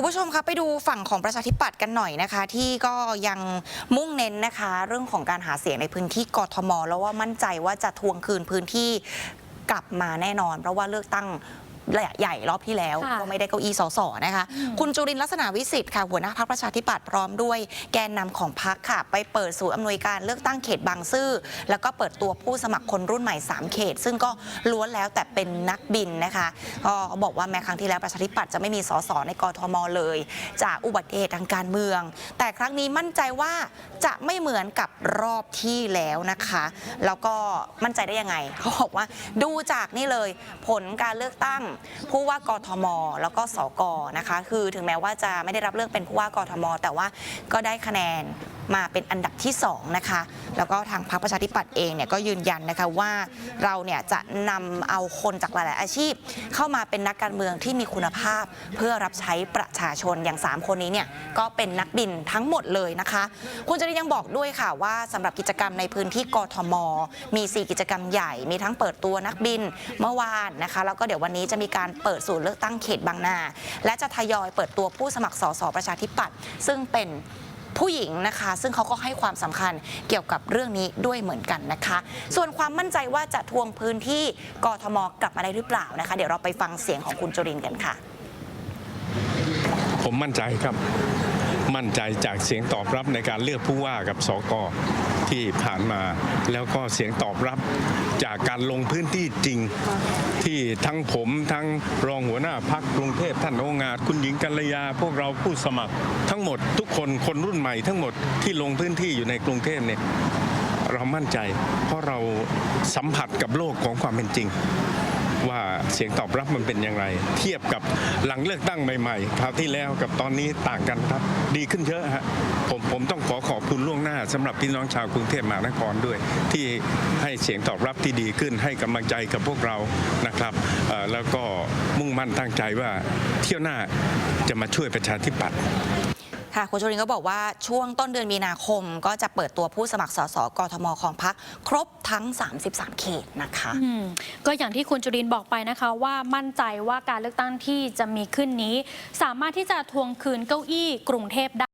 คุณผู้ชมคะไปดูฝั่งของประชาธิปัตย์กันหน่อยนะคะ ที่ก็ยังมุ่งเน้นนะคะ เรื่องของการหาเสียงในพื้นที่กทม แล้วว่ามั่นใจว่าจะทวงคืนพื้นที่กลับมาแน่นอน เพราะว่าเลือกตั้ง ใหญ่รอบที่แล้วค่ะก็ไม่ได้เก้าอี้สสนะคะ คุณจุรินทร์ลักษณะวิสิทธิ์ค่ะหัวหน้าพรรคประชาธิปัตย์พร้อมด้วยแกนนำของพรรคค่ะ ไปเปิดศูนย์อำนวยการเลือกตั้งเขตบางซื่อแล้วก็เปิดตัวผู้สมัครคนรุ่นใหม่ 3 เขต ซึ่งก็ล้วนแล้วแต่เป็นนักบินนะคะก็บอกว่าแม้ครั้งที่แล้วประชาธิปัตย์จะไม่มีสสในกทมเลย จากอุบัติเหตุทางการเมือง แต่ครั้งนี้มั่นใจว่าจะไม่เหมือนกับรอบที่แล้วนะคะ แล้วก็มั่นใจได้ยังไงเขาบอกว่าดูจากนี่เลย ผลการเลือกตั้งผู้ว่ากทม แล้วก็สกนะคะ คือถึงแม้ว่าจะไม่ได้รับเลือกเป็นผู้ว่ากทม แต่ว่าก็ได้คะแนนมาเป็นอันดับที่2นะคะแล้วก็ทางพรรคประชาธิปัตย์เองเนี่ยก็ยืนยันนะคะว่าเราเนี่ยจะนำเอาคนจากหลาย ๆ อาชีพ เข้ามาเป็นนักการเมืองที่มีคุณภาพ เพื่อรับใช้ประชาชนอย่าง 3 คนนี้เนี่ยก็เป็นนักบินทั้งหมดเลยนะคะ คุณจรินยังบอกด้วยค่ะว่าสำหรับกิจกรรมในพื้นที่กทม มี 4 กิจกรรมใหญ่ มีทั้งเปิดตัวนักบินเมื่อวานนะคะแล้วก็เดี๋ยววันนี้จะมีการเปิดศูนย์เลือกตั้งเขตบางนา และจะทยอยเปิดตัวผู้สมัครสสประชาธิปัตย์ซึ่งเป็นผู้หญิงนะคะ ซึ่งเขาก็ให้ความสำคัญเกี่ยวกับเรื่องนี้ด้วยเหมือนกันนะคะ ส่วนความมั่นใจว่าจะทวงพื้นที่กทมกลับมาได้หรือเปล่านะคะ เดี๋ยวเราไปฟังเสียงของคุณจุรินกันค่ะ ผมมั่นใจครับ มั่นใจจากเสียงตอบรับในการเลือกผู้ว่ากับสกที่ผ่านมา แล้วก็เสียงตอบรับจากการลงพื้นที่จริง ที่ทั้งผมทั้งรองหัวหน้าพักกรุงเทพท่านโองอาจคุณหญิงกัลยา พวกเราผู้สมัคร ทั้งหมดทุกคนคนรุ่นใหม่ทั้งหมดที่ลงพื้นที่อยู่ในกรุงเทพเนี่ยเรามั่นใจ เพราะเราสัมผัสกับโลกของความเป็นจริง ว่าเสียงตอบรับมันเป็นอย่างไร เทียบกับหลังเลือกตั้งใหม่ๆคราวที่แล้วกับตอนนี้ต่างกันครับ ดีขึ้นเยอะฮะผมผมต้องขอขอบคุณล่วงหน้าสำหรับพี่น้องชาวกรุงเทพมหานครด้วย ที่ให้เสียงตอบรับที่ดีขึ้นให้กำลังใจกับพวกเรานะครับแล้วก็มุ่งมั่นตั้งใจว่าเที่ยวหน้าจะมาช่วยประชาธิปัตย์ ค่ะคุณจุรินก็บอกว่าช่วงต้นเดือนมีนาคมก็จะเปิดตัวผู้สมัครสสกทมของพรรคครบทั้ง 33 เขตนะคะก็อย่างที่คุณจุรินบอกไปนะคะว่ามั่นใจว่าการเลือกตั้งที่จะมีขึ้นนี้ สามารถที่จะทวงคืนเก้าอี้กรุงเทพได้